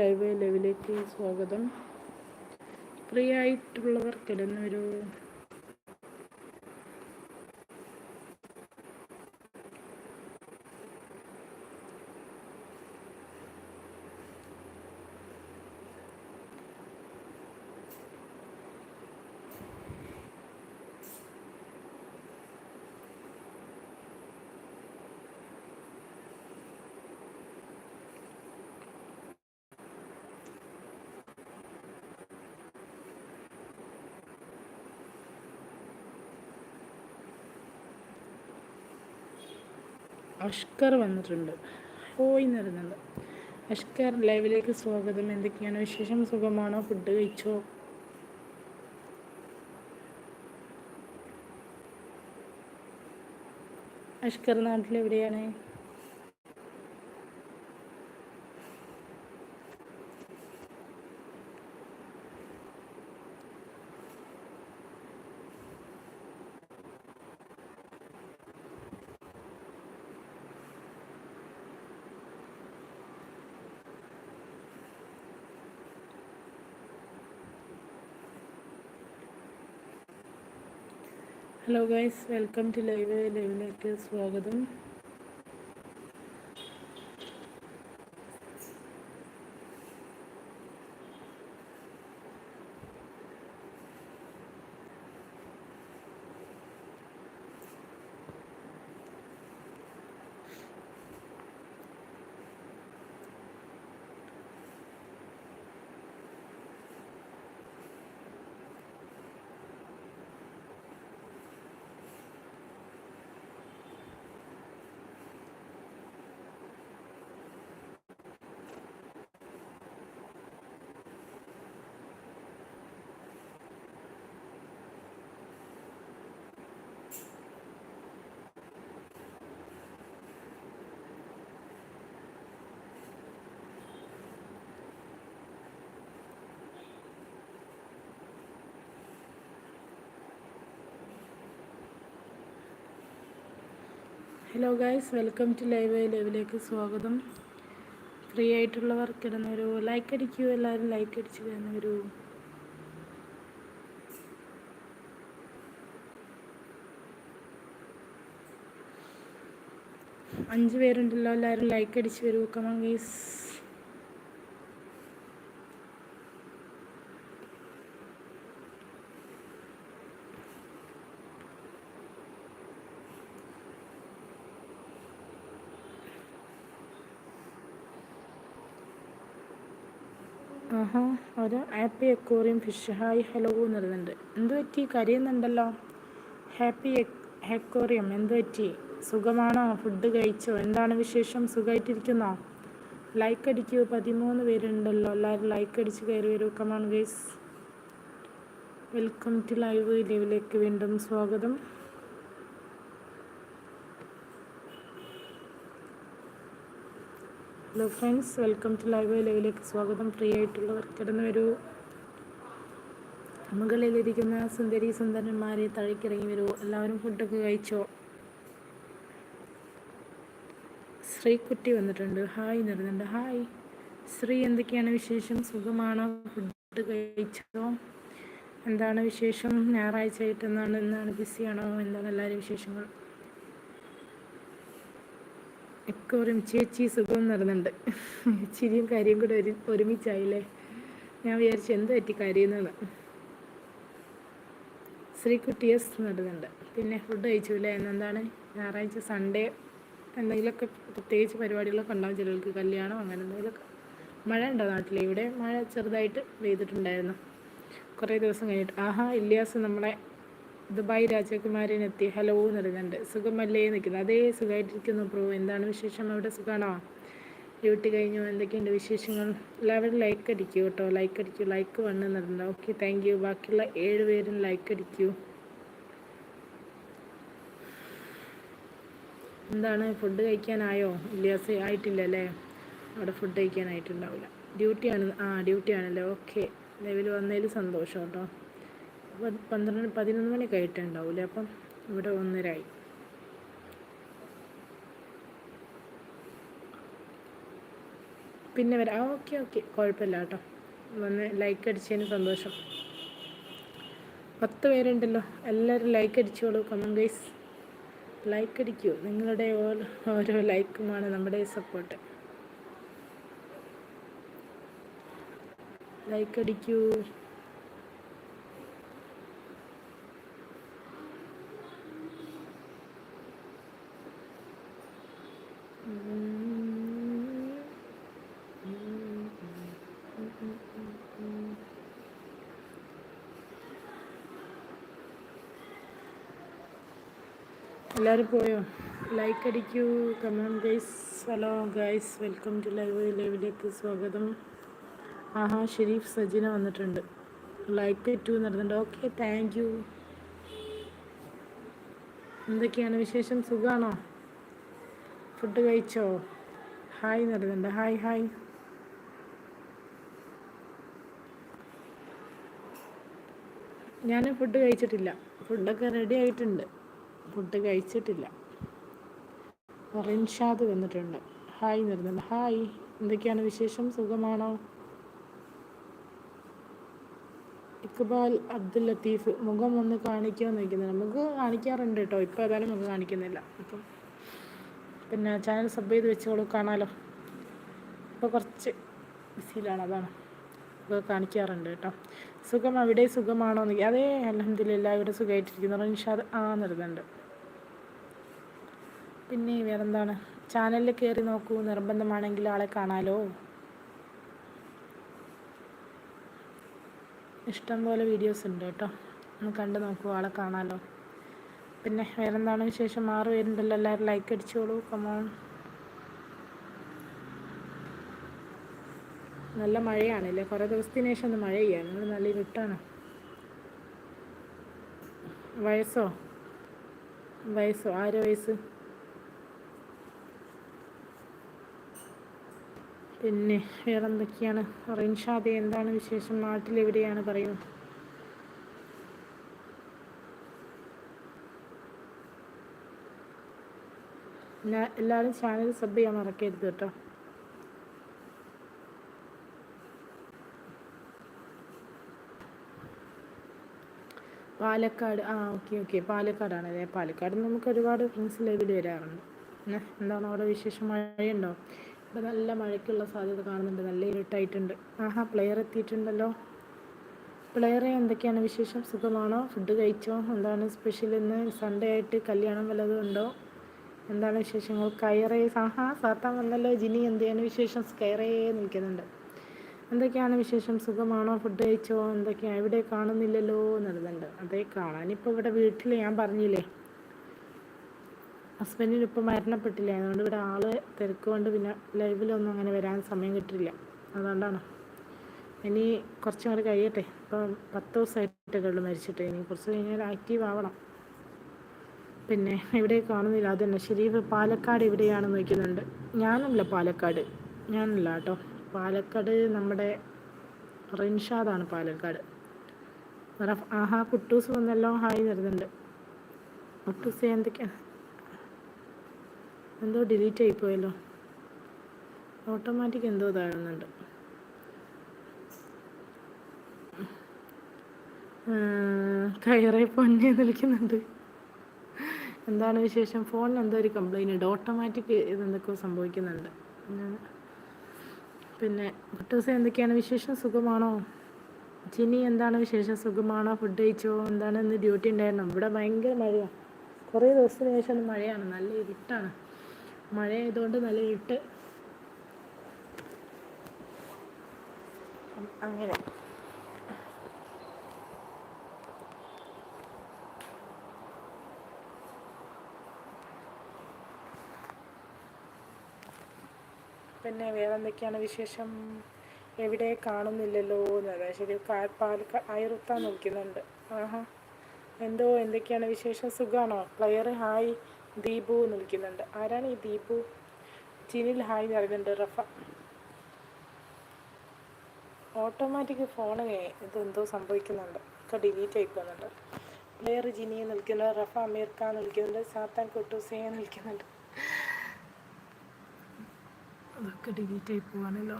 Live ലൈവിലേക്ക് സ്വാഗതം. Free ആയിട്ടുള്ളവർ Ashkar വന്നിട്ടുണ്ട്. പോയി നിരുന്നുണ്ട് അഷ്കർ ലൈവിലേക്ക് സ്വാഗതം. എന്തൊക്കെയാണ് വിശേഷം? സുഖമാണോ? ഫുഡ് കഴിച്ചോ? Ashkar നാട്ടിലെവിടെയാണ്? Hello guys welcome to live ലൈവിലേക്ക് സ്വാഗതം. Hello guys welcome to live ലൈവിലേക്ക് സ്വാഗതം. ഫ്രീ ആയിട്ടുള്ളവർ കിടന്നൊരു ലൈക്ക് അടിക്കൂ എല്ലാവരും ലൈക്ക് അടിച്ച് കിടന്നൊരു അഞ്ച് പേരുണ്ടല്ലോ എല്ലാവരും ലൈക്ക് അടിച്ച് വരൂ കമൺ ഗൈസ് ആഹാ ഒരു happy aquarium fish. Hi hello എന്ന് പറയുന്നുണ്ട് എന്ത് പറ്റി? കരയുന്നുണ്ടല്ലോ. ഹാപ്പി എക്കോറിയം എന്ത് പറ്റി? സുഖമാണോ? ഫുഡ് കഴിച്ചോ? എന്താണ് വിശേഷം? സുഖമായിട്ടിരിക്കുന്നോ? ലൈക്ക് അടിക്കൂ. പതിമൂന്ന് പേരുണ്ടല്ലോ. എല്ലാവരും ലൈക്ക് അടിച്ച് കയറി വരൂ. Come on guys welcome to live ലൈവിലേക്ക് വീണ്ടും സ്വാഗതം. Hello friends welcome to live ലൈവിലേക്ക് സ്വാഗതം. ഫ്രീ ആയിട്ടുള്ളവർ കിടന്നു വരൂ മുകളിലിരിക്കുന്ന സുന്ദരി സുന്ദരന്മാരെ തഴക്കിറങ്ങി വരൂ. എല്ലാവരും ഫുഡൊക്കെ കഴിച്ചോ? ശ്രീക്കുട്ടി വന്നിട്ടുണ്ട്. ഹായ് നിറഞ്ഞിട്ടുണ്ട്. ഹായ്. ശ്രീ എന്തൊക്കെയാണ് വിശേഷം? സുഖമാണോ? ഫുഡ് കഴിച്ചോ? എന്താണ് വിശേഷം? ഞായറാഴ്ച ആയിട്ട് എന്നാണ് എന്നാണ് ബിസിയാണോ? എന്താണ് എല്ലാവരും വിശേഷങ്ങൾ? എക്കോറും ചേച്ചി സുഖം നടന്നുണ്ട് ചിരിയും കാര്യം കൂടെ ഒരു ഒരുമിച്ചായില്ലേ? ഞാൻ വിചാരിച്ചു എന്ത് പറ്റി കരയുന്നതാണ് ശ്രീകുട്ടി എസ് നടന്നുണ്ട് പിന്നെ ഫുഡ് കഴിച്ചു കഴിച്ചില്ല? എന്നെന്താണ് ഞായറാഴ്ച സൺഡേ എന്തെങ്കിലുമൊക്കെ പ്രത്യേകിച്ച് പരിപാടികളൊക്കെ ഉണ്ടാവും ചിലർക്ക്. കല്യാണം അങ്ങനെ എന്തെങ്കിലുമൊക്കെ. മഴ ഉണ്ടോ നാട്ടിൽ ഇവിടെ മഴ ചെറുതായിട്ട് പെയ്തിട്ടുണ്ടായിരുന്നു. കുറേ ദിവസം കഴിഞ്ഞിട്ട്. ആഹാ ഇല്യാസ് നമ്മളെ ദുബായ് രാജകുമാരനെത്തി ഹലോ എന്ന് പറയുന്നുണ്ട് സുഖമല്ലേ നിൽക്കുന്നത് അതേ സുഖമായിട്ടിരിക്കുന്നു പ്രോ എന്താണ് വിശേഷം? അവിടെ സുഖമാണോ? ഡ്യൂട്ടി കഴിഞ്ഞു. എന്തൊക്കെയുണ്ട് വിശേഷങ്ങൾ? എല്ലാവരും ലൈക്ക് അടിക്കൂ കേട്ടോ. ലൈക്ക് അടിക്കൂ. ലൈക്ക് വണ്ണ് നടന്നു ഓക്കെ താങ്ക് യു ബാക്കിയുള്ള ഏഴ് പേരും ലൈക്ക് അടിക്കൂ. എന്താണ്? ഫുഡ് കഴിക്കാനായോ? ഇല്ലാസ് ആയിട്ടില്ല അല്ലേ? അവിടെ ഫുഡ് കഴിക്കാനായിട്ടുണ്ടാവില്ല. ഡ്യൂട്ടിയാണ് ആ ഡ്യൂട്ടിയാണല്ലേ ഓക്കെ ലെവൽ വന്നതിൽ സന്തോഷം കേട്ടോ. പന്ത്രണ്ട് പതിനൊന്ന് മണി കഴിട്ടുണ്ടാവില്ലേ അപ്പം ഇവിടെ ഒന്നരായി. പിന്നെ വരാം. Okay okay. കുഴപ്പമില്ല കേട്ടോ. വന്ന് ലൈക്ക് അടിച്ചതിന് സന്തോഷം. പത്ത് പേരുണ്ടല്ലോ. എല്ലാവരും ലൈക്ക് അടിച്ചോളൂ. കമൻ ഗൈസ് ലൈക്ക് അടിക്കൂ. നിങ്ങളുടെ ഓരോ ലൈക്കുമാണ് നമ്മുടെ സപ്പോർട്ട് ലൈക്ക് അടിക്കൂ. എല്ലാവരും പോയോ? Like അടിക്കൂ come on guys hello guys welcome to live ലൈവിലേക്ക് സ്വാഗതം. ആഹാ ഷെരീഫ് സജിന വന്നിട്ടുണ്ട്. ലൈക്ക് ടു നടന്നിട്ടുണ്ട് ഓക്കെ താങ്ക് യു എന്തൊക്കെയാണ് വിശേഷം? സുഖമാണോ ഫുഡ് കഴിച്ചോ? ഹായ് നടന്നിട്ടുണ്ട് ഹായ് ഹായ് ഞാൻ ഫുഡ് കഴിച്ചിട്ടില്ല. ഫുഡൊക്കെ റെഡി ആയിട്ടുണ്ട്. ഫുഡ് കഴിച്ചിട്ടില്ല. റിൻഷാദ് വന്നിട്ടുണ്ട്. ഹായ് വരുന്നുണ്ട് ഹായ്. എന്തൊക്കെയാണ് വിശേഷം? സുഖമാണോ? ഇക്ബാൽ അബ്ദുൽ ലത്തീഫ് മുഖം ഒന്ന് കാണിക്കുമെന്ന് ചോദിക്കുന്നത് നമുക്ക് കാണിക്കാറുണ്ട് കേട്ടോ. ഇപ്പോൾ ഏതായാലും മുഖം കാണിക്കുന്നില്ല. അപ്പം പിന്നെ ചാനൽ സബ് ചെയ്ത് വെച്ചോളൂ കാണാലോ. ഇപ്പോൾ കുറച്ച് ബിസിയിലാണ് അതാണ്. ഇപ്പോൾ കാണിക്കാറുണ്ട് കേട്ടോ. സുഖം അവിടെ സുഖമാണോ എന്ന് അതേ അലഹമില്ല ഇവിടെ സുഖമായിട്ടിരിക്കുന്നു. റിൻഷാദ് ആ നിർന്നുണ്ട് പിന്നെ വേറെന്താണ്? ചാനലിൽ കയറി നോക്കൂ. നിർബന്ധമാണെങ്കിൽ ആളെ കാണാലോ. ഇഷ്ടം പോലെ വീഡിയോസ് ഉണ്ട് കേട്ടോ. ഒന്ന് കണ്ടു നോക്കൂ ആളെ കാണാലോ. പിന്നെ വേറെന്താണ് വിശേഷം? ആറ് പേരുണ്ടല്ലോ എല്ലാവരും ലൈക്ക് അടിച്ചോളൂ. കമോൺ നല്ല മഴയാണല്ലേ? കുറേ ദിവസത്തിന് ശേഷം ഒന്ന് മഴ ചെയ്യാം നിങ്ങൾ നല്ല ഇരുട്ടാണ്. വയസ്സോ? വയസ്സോ? ആരോ വയസ്സ്? പിന്നെ വേറെ എന്തൊക്കെയാണ് റിൻഷാദെ എന്താണ് വിശേഷം? നാട്ടിൽ നാട്ടിലെവിടെയാണ് പറയൂ. എല്ലാവരും ചാനൽ സബ് ചെയ്യാൻ മറക്കരുത് കേട്ടോ. പാലക്കാട് ആ ഓക്കെ ഓക്കെ. പാലക്കാടാണ് അല്ലേ പാലക്കാട് നമുക്ക് ഒരുപാട് ഫ്രണ്ട്സ് ലൈവിൽ വരാറുണ്ട്? എന്താണ് അവിടെ വിശേഷം? മഴയുണ്ടോ? ഇവിടെ നല്ല മഴയ്ക്കുള്ള സാധ്യത കാണുന്നുണ്ട്. നല്ല ഇരുട്ടായിട്ടുണ്ട്. ആഹാ പ്ലെയർ എത്തിയിട്ടുണ്ടല്ലോ. പ്ലെയറെ എന്തൊക്കെയാണ് വിശേഷം? സുഖമാണോ? ഫുഡ് കഴിച്ചോ? എന്താണ് സ്പെഷ്യൽ ഇന്ന്? സൺഡേ ആയിട്ട് കല്യാണം വല്ലതും ഉണ്ടോ? എന്താണ് വിശേഷങ്ങൾ? കയറേ ആഹാ സാത്താൻ വന്നല്ലോ. ജിനി എന്തെയാണ് വിശേഷം? കയറേ നിൽക്കുന്നുണ്ട്. എന്തൊക്കെയാണ് വിശേഷം? സുഖമാണോ? ഫുഡ് കഴിച്ചോ? എന്തൊക്കെയാണ് ഇവിടെ കാണുന്നില്ലല്ലോ എന്നുള്ളതുണ്ട് അതേ കാണാനിപ്പോൾ ഇവിടെ വീട്ടിൽ ഞാൻ പറഞ്ഞില്ലേ? ഹസ്ബൻഡിന് ഇപ്പം മരണപ്പെട്ടില്ല? അതുകൊണ്ട് ഇവിടെ ആൾ തിരക്ക് കൊണ്ട് പിന്നെ ലൈവിലൊന്നും അങ്ങനെ വരാൻ സമയം കിട്ടില്ല. അതുകൊണ്ടാണ്. ഇനി കുറച്ചും കൂടെ കഴിയട്ടെ. ഇപ്പം പത്ത് ദിവസമായിട്ടൊക്കെ ഉള്ളു മരിച്ചിട്ട്. ഇനി കുറച്ച് കഴിഞ്ഞാൽ ആക്റ്റീവ് ആവണം. പിന്നെ ഇവിടെ കാണുന്നില്ല. അത് തന്നെ ഷെരീഫ് പാലക്കാട് എവിടെയാണ് നോക്കുന്നുണ്ട് ഞാനല്ല പാലക്കാട്. ഞാനല്ല കേട്ടോ. പാലക്കാട് നമ്മുടെ റിൻഷാദാണ് പാലക്കാട്. ആഹാ കുട്ടൂസ് വന്നല്ലോ. ഹായ് വരുന്നുണ്ട്. കുട്ടൂസ് എന്തൊക്കെയാണ് എന്തോ ഡിലീറ്റ് ആയിപ്പോയല്ലോ. ഓട്ടോമാറ്റിക് എന്തോ താഴുന്നുണ്ട്. കയറി പൊന്നെ നിൽക്കുന്നുണ്ട് എന്താണ് വിശേഷം? ഫോണിന് എന്തോ ഒരു കംപ്ലൈന്റ് ഉണ്ട്. ഓട്ടോമാറ്റിക് ഇതെന്തൊക്കെയോ സംഭവിക്കുന്നുണ്ട്. പിന്നെ ദിവസം എന്തൊക്കെയാണ് വിശേഷം? സുഖമാണോ? ചിനി എന്താണ് വിശേഷം? സുഖമാണോ? ഫുഡ് കഴിച്ചോ? എന്താണ് ഇന്ന് ഡ്യൂട്ടി ഉണ്ടായിരുന്നു? ഇവിടെ ഭയങ്കര മഴയാണ് കുറേ ദിവസത്തിന് ശേഷം മഴയാണ്. നല്ല ഇരുട്ടാണ്. മഴ ആയതുകൊണ്ട് നല്ല ഇരുട്ട്. അങ്ങനെ. പിന്നെ വേറെ എന്തൊക്കെയാണ് വിശേഷം? എവിടെ കാണുന്നില്ലല്ലോ എന്നതാ ശരി പാലക്കാട് അയറുത്താൻ നോക്കുന്നുണ്ട് ആഹാ. എന്തോ എന്തൊക്കെയാണ് വിശേഷം? സുഖമാണോ പ്ലെയർ ഹായ് ദീപു എന്ന് വിളിക്കുന്നുണ്ട്. ആരാണ് ഈ ദീപു? ജിനിൽ ഹായ് എന്ന് പറയുന്നുണ്ട് റഫ. ഓട്ടോമാറ്റിക് ഫോണിനെ ഇതെന്തോ സംഭവിക്കുന്നുണ്ട്. ഒക്കെ ഡിലീറ്റ് ആയി പോകുന്നുണ്ട്. പ്ലെയർ ജിനി എന്ന് വിളിക്കുന്നുണ്ട് റഫ അമീർ ഖാൻ വിളിക്കുന്നുണ്ട് സാത്താൻ കൊട്ടൂസേ എന്ന് വിളിക്കുന്നുണ്ട്. അതൊക്കെ ഡിലീറ്റ് ആയി പോവാണല്ലോ.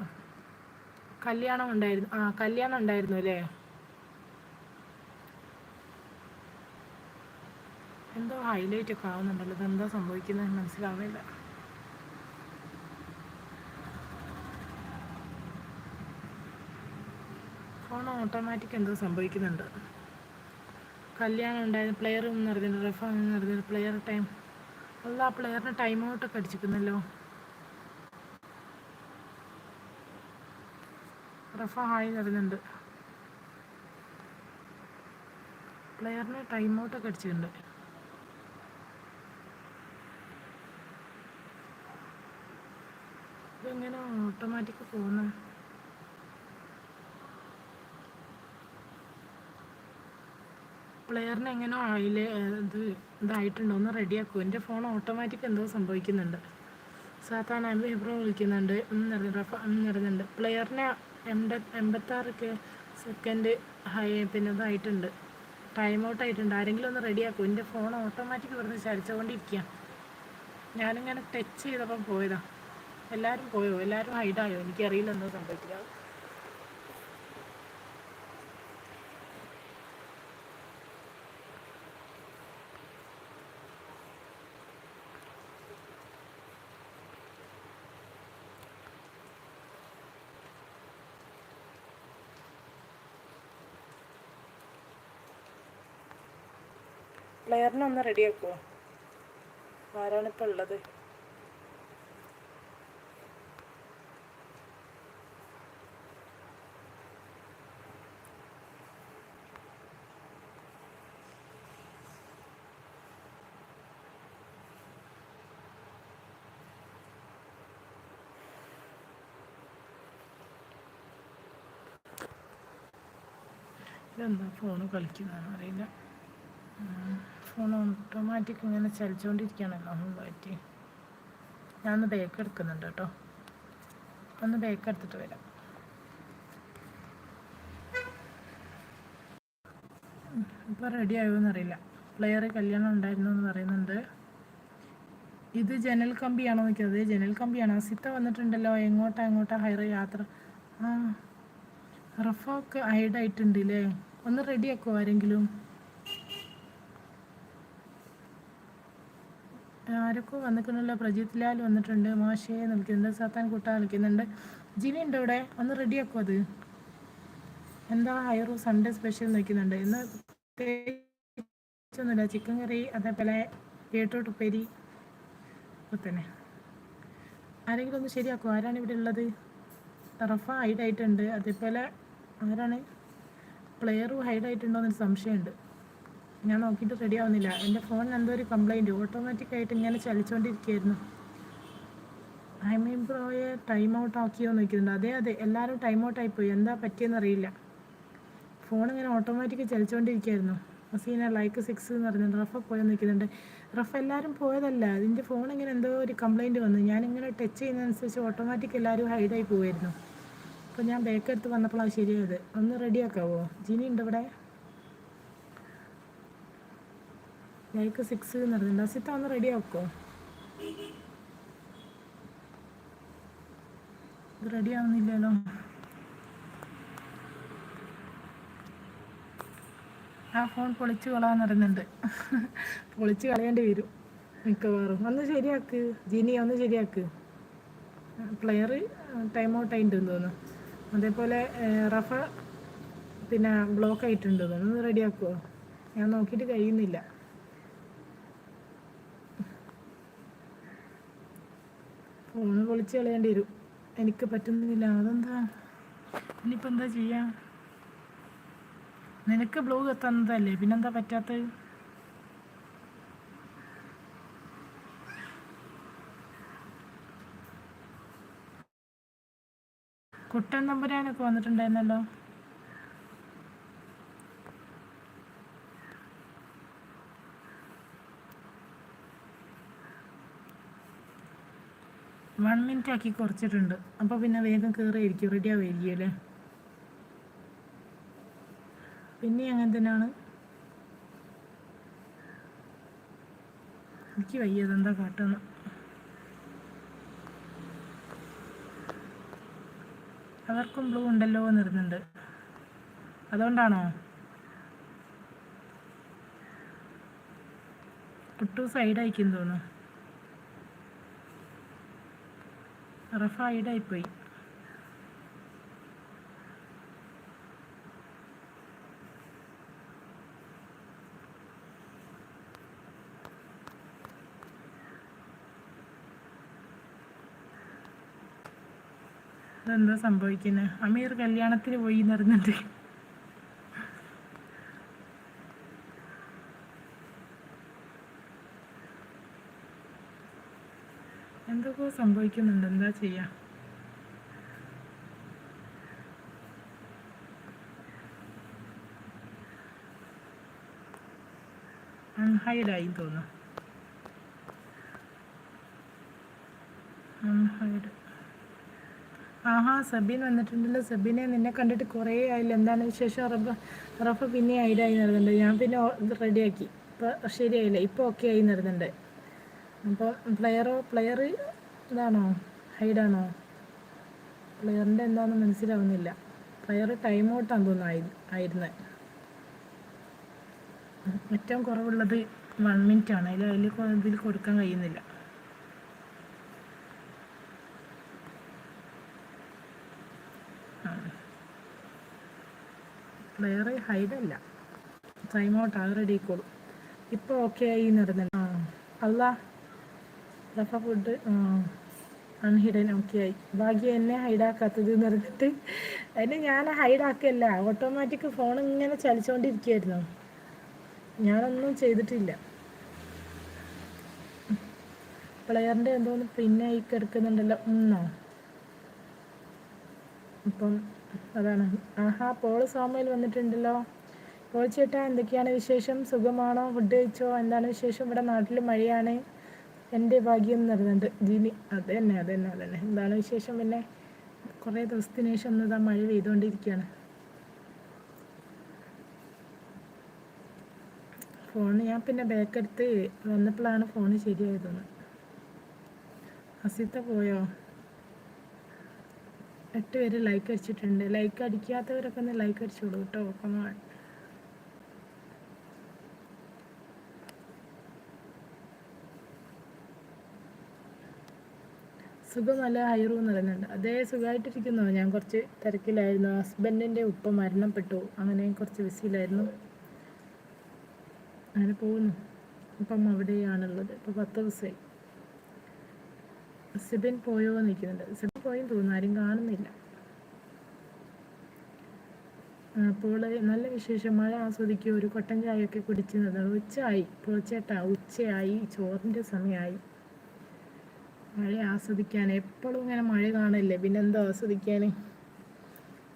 കല്യാണം ഉണ്ടായിരുന്നു ആ കല്യാണം ഉണ്ടായിരുന്നു അല്ലേ എന്തോ ഹൈലൈറ്റ് ഒക്കെ ആവുന്നുണ്ടല്ലോ ഇതെന്താ സംഭവിക്കുന്നത് മനസ്സിലാവുന്നില്ല. ഫോൺ ഓട്ടോമാറ്റിക് എന്തോ സംഭവിക്കുന്നുണ്ട്. കല്യാണം ഉണ്ടായിരുന്നു പ്ലെയർ എന്ന് പറഞ്ഞിട്ട് റെഫർ എന്ന് പറഞ്ഞിട്ട് പ്ലെയർ ടൈം അല്ല ആ പ്ലെയറിന് ടൈം ഔട്ടൊക്കെ അടിച്ചിരിക്കുന്നല്ലോ. റഫ ഹായ് നിറഞ്ഞുണ്ട് പ്ലെയറിന് ടൈം ഔട്ടൊക്കെ അടിച്ചിട്ടുണ്ട്. ഇതെങ്ങനെ ഓട്ടോമാറ്റിക് പോകുന്നു. പ്ലെയറിന് എങ്ങനെ ഓയിൽ ഇത് ഇതായിട്ടുണ്ടോ ഒന്ന് റെഡിയാക്കും എന്റെ ഫോൺ ഓട്ടോമാറ്റിക് എന്തോ സംഭവിക്കുന്നുണ്ട്. സാധാരണ എബ്രോ വിളിക്കുന്നുണ്ട്. നിറഞ്ഞുണ്ട് പ്ലെയറിന് എൺപ എൺപത്താറ് സെക്കൻഡ് ഹൈ പിന്നെ ഇതായിട്ടുണ്ട്. ടൈം ഔട്ട് ആയിട്ടുണ്ട്. ആരെങ്കിലും ഒന്ന് റെഡിയാക്കും എന്റെ ഫോൺ ഓട്ടോമാറ്റിക് ഇവിടുന്ന് ചരിച്ചുകൊണ്ടിരിക്കുക ഞാനിങ്ങനെ ടച്ച് ചെയ്തപ്പം പോയതാ. എല്ലാവരും പോയോ? എല്ലാവരും ഹൈഡായോ എനിക്കറിയില്ല എന്താ സംഭവിക്കുക. പ്ലെയറിനെ ഒന്ന് റെഡിയാക്കുമോ ആരാണിപ്പോൾ ഉള്ളത്? ഇതെന്താ ഫോണ് കളിക്കുന്നതെന്ന് അറിയില്ല ഫോൺ ഓട്ടോമാറ്റിക് ഇങ്ങനെ ചലിച്ചുകൊണ്ടിരിക്കുകയാണല്ലോ പറ്റി ഞാനൊന്ന് ബേക്ക് എടുക്കുന്നുണ്ട് കേട്ടോ. ഒന്ന് ബേക്ക് എടുത്തിട്ട് വരാം. ഇപ്പോൾ റെഡി ആയോന്നറിയില്ല. പ്ലെയർ കല്യാണം ഉണ്ടായിരുന്നു എന്ന് പറയുന്നുണ്ട്. ഇത് ജനൽ കമ്പിയാണോ നോക്കിയത് ജനൽ കമ്പിയാണോ? സിത്ത വന്നിട്ടുണ്ടല്ലോ. എങ്ങോട്ടാ എങ്ങോട്ടാ ഹൈറ യാത്ര? ആ റഫൊക്കെ ഹൈഡായിട്ടുണ്ട് അല്ലേ ഒന്ന് റെഡിയാക്കുമോ ആരെങ്കിലും? ആരൊക്കെ വന്നിട്ടുണ്ടല്ലോ. പ്രജിത് ലാൽ വന്നിട്ടുണ്ട് മാഷെ നിൽക്കുന്നുണ്ട് സത്താൻ കൂട്ടാൻ നിൽക്കുന്നുണ്ട് ജിനി ഉണ്ട് ഇവിടെ? ഒന്ന് റെഡിയാക്കും അത്. എന്താ ഹൈറു സൺഡേ സ്പെഷ്യൽ നിൽക്കുന്നുണ്ട് ഇന്ന് ഒന്നുമില്ല. ചിക്കൻ കറി അതേപോലെ ബീട്രൂട്ട് ഉപ്പേരി തന്നെ. ആരെങ്കിലും ഒന്ന് ശരിയാക്കും? ആരാണ് ഇവിടെ ഉള്ളത്? റഫ ഹൈഡായിട്ടുണ്ട് അതേപോലെ ആരാണ്? പ്ലെയറും ഹൈഡായിട്ടുണ്ടോ എന്നൊരു സംശയമുണ്ട്. ഞാൻ നോക്കിയിട്ട് റെഡി ആവുന്നില്ല. എന്റെ ഫോണിന് എന്തോ ഒരു കംപ്ലൈന്റ് ഓട്ടോമാറ്റിക്കായിട്ട് ഇങ്ങനെ ചലിച്ചുകൊണ്ടിരിക്കുകയായിരുന്നു ഐ മീൻ പ്രോയെ ടൈം ഔട്ട് ആക്കിയോ നോക്കുന്നുണ്ട് അതെ അതെ എല്ലാവരും ടൈം ഔട്ട് ആയിപ്പോയി. എന്താ പറ്റിയെന്ന് അറിയില്ല. ഫോൺ ഇങ്ങനെ ഓട്ടോമാറ്റിക് ചലിച്ചുകൊണ്ടിരിക്കുകയായിരുന്നു ഹസീന ലൈക്ക് സിക്സ് എന്ന് പറഞ്ഞിട്ട് റഫ പോയോ നിൽക്കുന്നുണ്ട് റഫ് എല്ലാവരും പോയതല്ല. ഇതിന്റെ ഫോൺ ഇങ്ങനെ എന്തോ ഒരു കംപ്ലൈന്റ് വന്നു. ഞാനിങ്ങനെ ടച്ച് ചെയ്യുന്നതനുസരിച്ച് ഓട്ടോമാറ്റിക് എല്ലാവരും ഹൈഡായി പോവായിരുന്നു. അപ്പോൾ ഞാൻ ബേക്ക് എടുത്ത് വന്നപ്പോഴാണ് ശരിയായത്. ഒന്ന് റെഡിയാക്കാവോ ജിനി ഉണ്ട് ഇവിടെ? ബേക്ക് സിക്സ് എന്ന് പറഞ്ഞിട്ടുണ്ട്? അസിത്ത ഒന്ന് റെഡി ആക്കോ? ഇത് റെഡി ആവുന്നില്ലല്ലോ. ആ ഫോൺ പൊളിച്ച് കളാന്ന് പറയുന്നുണ്ട്. പൊളിച്ച് കളയേണ്ടി വരും മിക്കവാറും. ഒന്ന് ശരിയാക്ക്. ജിനി ഒന്ന് ശരിയാക്ക്. പ്ലെയർ ടൈം ഔട്ട് ആയിട്ടുണ്ടെന്ന് തോന്നുന്നു. അതേപോലെ റഫ പിന്നെ ബ്ലോക്ക് ആയിട്ടുണ്ട്. ഒന്ന് റെഡിയാക്കുമോ ഞാൻ നോക്കിയിട്ട് കഴിയുന്നില്ല. ഫോണ് പൊളിച്ച് കളയേണ്ടി വരും. എനിക്ക് പറ്റുന്നില്ല. അതെന്താ? ഇനിയിപ്പോൾ എന്താ ചെയ്യാം? നിനക്ക് ബ്ലോഗ് തന്നതല്ലേ? പിന്നെന്താ പറ്റാത്തത്? കുട്ടൻ തമ്പുരാനൊക്കെ വന്നിട്ടുണ്ടായിരുന്നല്ലോ. വൺ മിനിറ്റ് ആക്കി കുറച്ചിട്ടുണ്ട്. അപ്പോൾ പിന്നെ വേഗം കയറിയിരിക്കും റെഡി ആവുമായിരിക്കും അല്ലേ? പിന്നെ അങ്ങനെ തന്നെയാണ്. എനിക്ക് വയ്യതെന്താ എന്താ കാട്ടുന്ന. അവർക്കും ബ്ലൂ ഉണ്ടല്ലോ എന്ന് എന്നിരുന്നുണ്ട് അതുകൊണ്ടാണോ? കുട്ടു സൈഡ് അയക്കും തോന്നുന്നു. റഫ് സൈഡായിപ്പോയി ഇതെന്താ സംഭവിക്കുന്നത് അമീർ കല്യാണത്തിന് പോയി നിറഞ്ഞിട്ട് എന്തൊക്കെ സംഭവിക്കുന്നുണ്ട്. എന്താ ചെയ്യാ? അൺഹൈഡായി തോന്നുന്നു. അൺഹൈഡ് ആഹാ സബീൻ വന്നിട്ടുണ്ടല്ലോ. സബീനെ നിന്നെ കണ്ടിട്ട് കുറേ ആയില്ല? എന്താണ് വിശേഷം? റബ്ബ റഫ പിന്നെ ഹൈഡായി നടന്നുണ്ട് ഞാൻ പിന്നെ റെഡിയാക്കി ഇപ്പോൾ ശരിയായില്ല? ഇപ്പോൾ ഓക്കെ ആയി നടന്നുണ്ട് അപ്പോൾ പ്ലെയറോ പ്ലെയർ ഇതാണോ? ഹൈഡാണോ പ്ലെയറിന്റെ എന്താണെന്ന് മനസ്സിലാവുന്നില്ല. പ്ലെയർ ടൈം ഔട്ടാന്ന് തോന്നുന്നു ആയി ആയിരുന്നത് ഏറ്റവും കുറവുള്ളത് വൺ മിനിറ്റ് ആണ്. അതിൽ അതിൽ ഇതിൽ കൊടുക്കാൻ കഴിയുന്നില്ല. പ്ലെയർ ഹൈഡല്ല ടൈം ഔട്ട് ആൾറെഡി റെഡി ആയിക്കോളും ഇപ്പോൾ ഓക്കെ ആയി നടന്നില്ല. ആ അല്ല റഫ ഫുഡ് അൺഹിഡൻ ഓക്കെ ആയി. ഭാഗ്യം എന്നെ ഹൈഡാക്കാത്തത് എന്ന് പറഞ്ഞിട്ട് അതിന് ഞാൻ ഹൈഡാക്കല്ല ഓട്ടോമാറ്റിക് ഫോൺ ഇങ്ങനെ ചലിച്ചുകൊണ്ടിരിക്കുകയായിരുന്നു ഞാനൊന്നും ചെയ്തിട്ടില്ല. പ്ലെയറിന്റെ എന്തോന്ന് പിന്നെ ഈ കിടക്കുന്നുണ്ടല്ലോ ഒന്നോ അപ്പം അതാണ്. ആഹാ പോൾ സോമയിൽ വന്നിട്ടുണ്ടല്ലോ. പോൾ ചേട്ടാ എന്തൊക്കെയാണ് വിശേഷം? സുഖമാണോ? ഫുഡ് കഴിച്ചോ? എന്താണ് വിശേഷം? ഇവിടെ നാട്ടിൽ മഴയാണ്. എന്റെ ഭാഗ്യം എന്ന് പറയുന്നുണ്ട് ജിനി അത് തന്നെ അത് തന്നെ അത് തന്നെ എന്താണ് വിശേഷം പിന്നെ? കുറേ ദിവസത്തിന് ശേഷം ഒന്ന് മഴ പെയ്തുകൊണ്ടിരിക്കുകയാണ്. ഫോൺ ഞാൻ പിന്നെ ബാക്ക് എടുത്ത് വന്നപ്പോഴാണ് ഫോൺ ശരിയായതെന്ന്. അസിത്ത പോയോ? എട്ട് പേര് ലൈക്ക് അടിച്ചിട്ടുണ്ട്. ലൈക്ക് അടിക്കാത്തവരൊക്കെ ഒന്ന് ലൈക്ക് അടിച്ചോളൂ കേട്ടോ കമാൻ സുഖമല്ല ഹൈറു എന്ന് പറയുന്നുണ്ട്. അതേ സുഖമായിട്ടിരിക്കുന്നു ഞാൻ കുറച്ച് തിരക്കിലായിരുന്നു. ഹസ്ബൻഡിന്റെ ഉപ്പ മരണപ്പെട്ടു. അങ്ങനെ കുറച്ച് ബിസിയിലായിരുന്നു. അങ്ങനെ പോകുന്നു. ഇപ്പം അവിടെയാണുള്ളത്. ഇപ്പോൾ പത്ത് ദിവസമായി. സിബിൻ പോയോ നിൽക്കുന്നുണ്ട് സിബിൻ പോയും തോന്നുന്നു. ആരും കാണുന്നില്ല. അപ്പോൾ നല്ല വിശേഷം. മഴ ആസ്വദിക്കുക. ഒരു കൊട്ടൻ ചായയൊക്കെ കുടിച്ചിരുന്നത് ഉച്ചയായി. പോച്ചേട്ടാ ഉച്ചയായി. ചോറിന്റെ സമയമായി. മഴ ആസ്വദിക്കാൻ എപ്പോഴും ഇങ്ങനെ മഴ കാണില്ലേ? പിന്നെന്തോ ആസ്വദിക്കാൻ?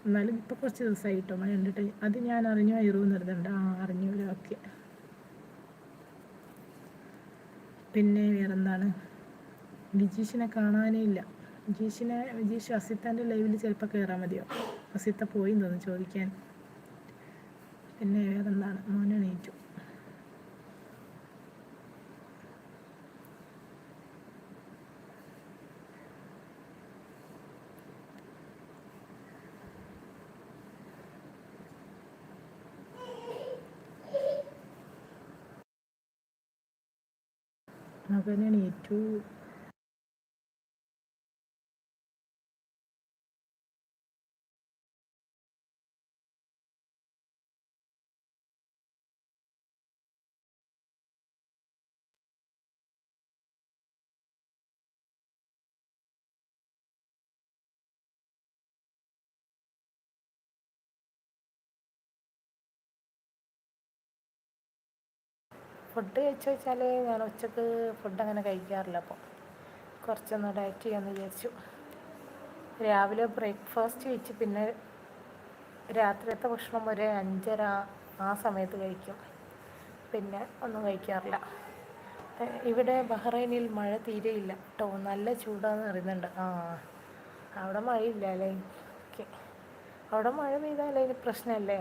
എന്നാലും ഇപ്പോൾ കുറച്ച് ദിവസമായി കേട്ടോ മഴ കണ്ടിട്ട്. അത് ഞാൻ അറിഞ്ഞു അയറൂ നിർത്തുന്നുണ്ട് ആ അറിഞ്ഞു ഓക്കെ. പിന്നെ വേറെന്താണ്? വിജീഷിനെ കാണാനേ ഇല്ല. വിജീഷിനെ വിജീഷ് അസിത്താന്റെ ലൈവിൽ ചിലപ്പോൾ കയറാൻ മതിയോ? അസിത്ത പോയി തോന്നുന്നു ചോദിക്കാൻ. പിന്നെ വേറെന്താണ്? മോനെണീറ്റു മകനെണീറ്റു ഫുഡ് കഴിച്ചു വെച്ചാൽ ഞാൻ ഉച്ചയ്ക്ക് ഫുഡ് അങ്ങനെ കഴിക്കാറില്ല അപ്പോൾ കുറച്ചൊന്ന് ഡയറ്റ് ചെയ്യാമെന്ന് വിചാരിച്ചു. രാവിലെ ബ്രേക്ക്ഫാസ്റ്റ് കഴിച്ച് പിന്നെ രാത്രിയത്തെ ഭക്ഷണം ഒരു അഞ്ചര ആ സമയത്ത് കഴിക്കും. പിന്നെ ഒന്നും കഴിക്കാറില്ല. ഇവിടെ ബഹ്റൈനിൽ മഴ തീരെയില്ല കേട്ടോ നല്ല ചൂടാന്ന് പറയുന്നുണ്ട്. ആ അവിടെ മഴയില്ല അല്ലേ? ഓക്കെ. അവിടെ മഴ പെയ്താലേ പ്രശ്നമല്ലേ?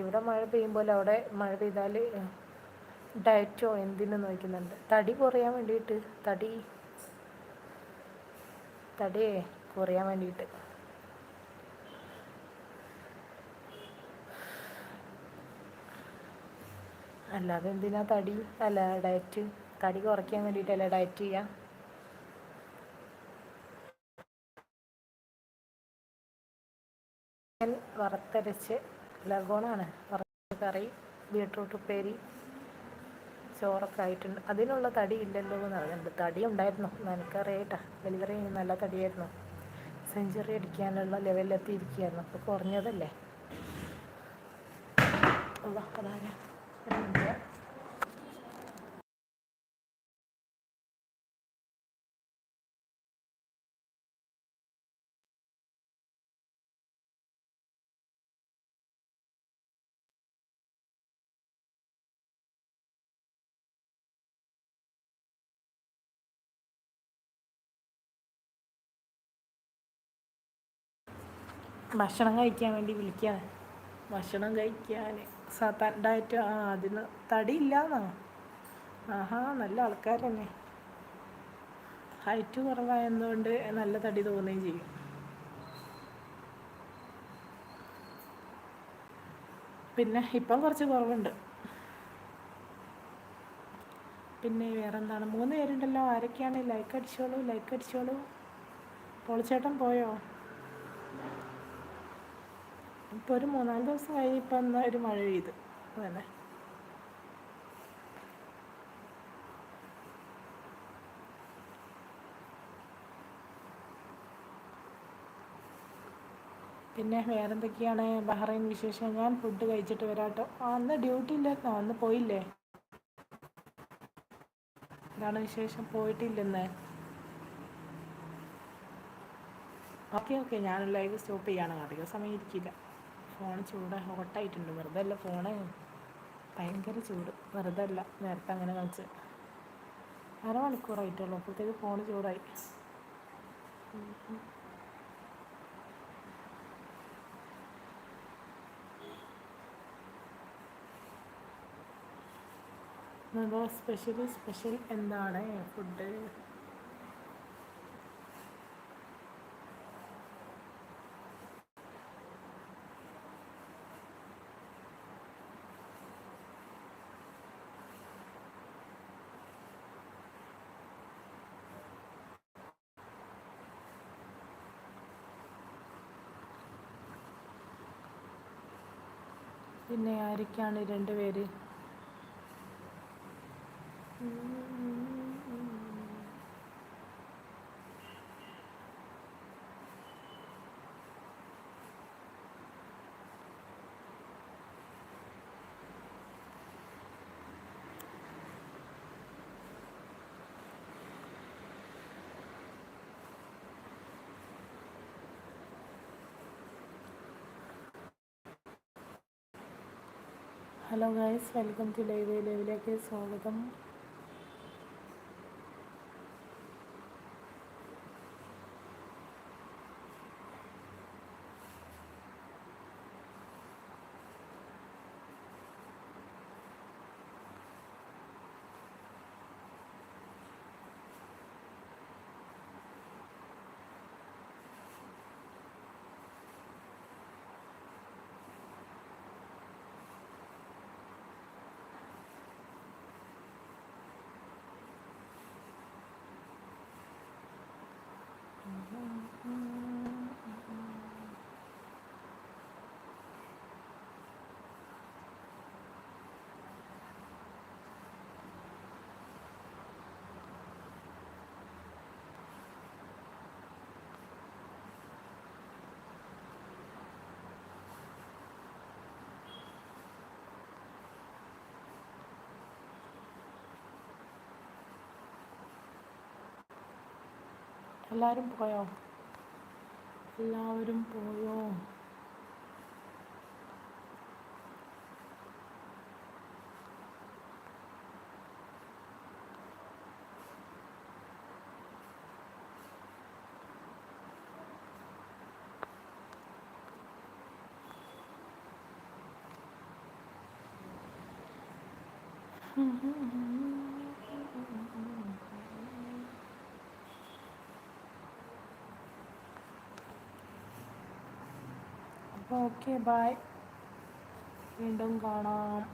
ഇവിടെ മഴ പെയ്യുമ്പോൾ അവിടെ മഴ പെയ്താൽ ഡയറ്റോ എന്തിനു നോക്കുന്നുണ്ട് തടി കുറയാൻ വേണ്ടിയിട്ട് തടി തടി കുറയാൻ വേണ്ടിയിട്ട്. അല്ലാതെ എന്തിനാ തടി? അല്ല ഡയറ്റ് തടി കുറയ്ക്കാൻ വേണ്ടിയിട്ടല്ല ഡയറ്റ് ചെയ്യാം വറുത്തരച്ച് ലഗോണാണ്. കറി ബീട്രൂട്ട് ഉപ്പേരി ചോറൊക്കെ ആയിട്ടുണ്ട്. അതിനുള്ള തടി ഇല്ലല്ലോ എന്ന് പറഞ്ഞിട്ടുണ്ട് തടി ഉണ്ടായിരുന്നു? എനിക്കറിയാട്ടാ ഡെലിവറി നല്ല തടിയായിരുന്നു. സെഞ്ചുറി അടിക്കാനുള്ള ലെവലിലെത്തിയിരിക്കുകയായിരുന്നു അപ്പോൾ കുറഞ്ഞതല്ലേ? അതാരാ? ഭക്ഷണം കഴിക്കാൻ വേണ്ടി വിളിക്കുകയാണ് ഭക്ഷണം കഴിക്കാൻ സാത്താൻ ഡയറ്റ് ആ അതിന് തടിയില്ലാന്നോ? ആഹാ നല്ല ആൾക്കാർ തന്നെ ഹൈറ്റ് കുറവായതുകൊണ്ട് നല്ല തടി തോന്നുകയും ചെയ്യും. പിന്നെ ഇപ്പം കുറച്ച് കുറവുണ്ട്. പിന്നെ വേറെ എന്താണ് മൂന്ന് പേരുണ്ടല്ലോ. ആരൊക്കെയാണ്? Like അടിച്ചോളൂ like അടിച്ചോളൂ. പൊളിച്ചേട്ടൻ പോയോ? ഇപ്പോൾ ഒരു മൂന്നാൽ ദിവസം കഴിഞ്ഞ് ഇപ്പം എന്നാൽ ഒരു മഴ പെയ്ത്. അതന്നെ പിന്നെ വേറെന്തൊക്കെയാണ് ബഹ്റൈൻ വിശേഷം ഞാൻ ഫുഡ് കഴിച്ചിട്ട് വരാട്ടോ. അന്ന് ഡ്യൂട്ടി ഇല്ലായിരുന്നോ? അന്ന് പോയില്ലേ? എന്താണ് വിശേഷം? പോയിട്ടില്ലെന്ന്. Okay okay. ഞാൻ ലൈവ് സ്റ്റോപ്പ് ചെയ്യാണ്. അധികം സമയം ഇരിക്കില്ല. ഫോൺ ചൂട് ഹോട്ടായിട്ടുണ്ട്. വെറുതെ അല്ല ഫോണ് ഭയങ്കര ചൂട്. വെറുതെ അല്ല നേരത്തെ അങ്ങനെ കളിച്ച്. അരമണിക്കൂറായിട്ടുള്ളൂ. അപ്പോഴത്തേക്ക് ഫോൺ ചൂടായി. സ്പെഷ്യൽ സ്പെഷ്യൽ എന്താണ്? ഫുഡ് പിന്നെ ആരൊക്കെയാണ് രണ്ട് പേര്? Hello guys welcome to live ലൈവിലേക്ക് സ്വാഗതം. എല്ലാവരും പോയോ? എല്ലാവരും പോയോ? അപ്പോൾ ഓക്കെ ബായ് വീണ്ടും കാണാം.